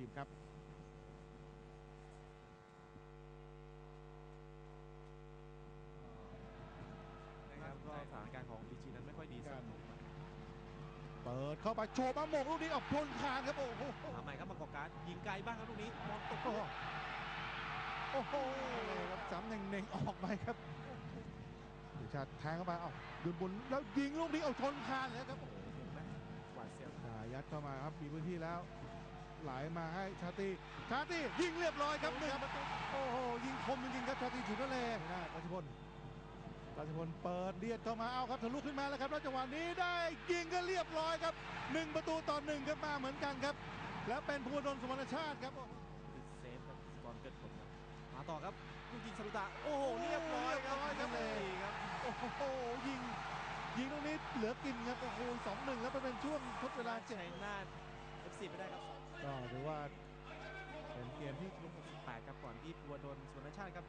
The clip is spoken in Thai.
ทีมครับนะครับก็สถานการณ์ของบีจีนั้นไม่ค่อยดีสักเปิดเข้าไปโชว์มาหมงลูกนี้ออกพลคานครับโอ้โหมาใหม่ครับมากอกการยิงไกลบ้างครับลูกนี้บอลตกโอ้โหโอ้โหเลยครับสามเน่งๆออกไปครับสุชาติแทงเข้าไปเอ้าดึงบนแล้วยิงลูกนี้เอาชนคานเลยครับโอ้โหมุมนั้นหวาดเสียวอ่ายัดเข้ามาครับมีพื้นที่แล้ว ไหลมาให้ชาตรีชาตรียิงเรียบร้อยครับหนึ่งประตูโอ้โหยิงคมจริงๆครับชาตรีฉุนทะเลนะราชพลราชพลเปิดเลียดเข้ามาเอาครับทะลุขึ้นมาแล้วครับแล้วจังหวะนี้ได้ยิงก็เรียบร้อยครับหนึ่งประตูต่อหนึ่งครับมาเหมือนกันครับ แล้วเป็นภูวดลสมรชาติครับติดเซฟครับบอลเกิดผลครับมาต่อครับลูกยิงสลุตาโอ้โหเรียบร้อยครับเรียบร้อยครับเลยครับโอ้โหยิงยิงตรงนี้เหลือกินครับโอ้โหสองหนึ่งแล้วไปเป็นช่วงทดเวลาเจ็ดชัยนา สีไปได้ครับก็ถือว่าเป็นเกมที่ลูก68ครับก่อนที่พัวโดนสุวรรณชาติครับ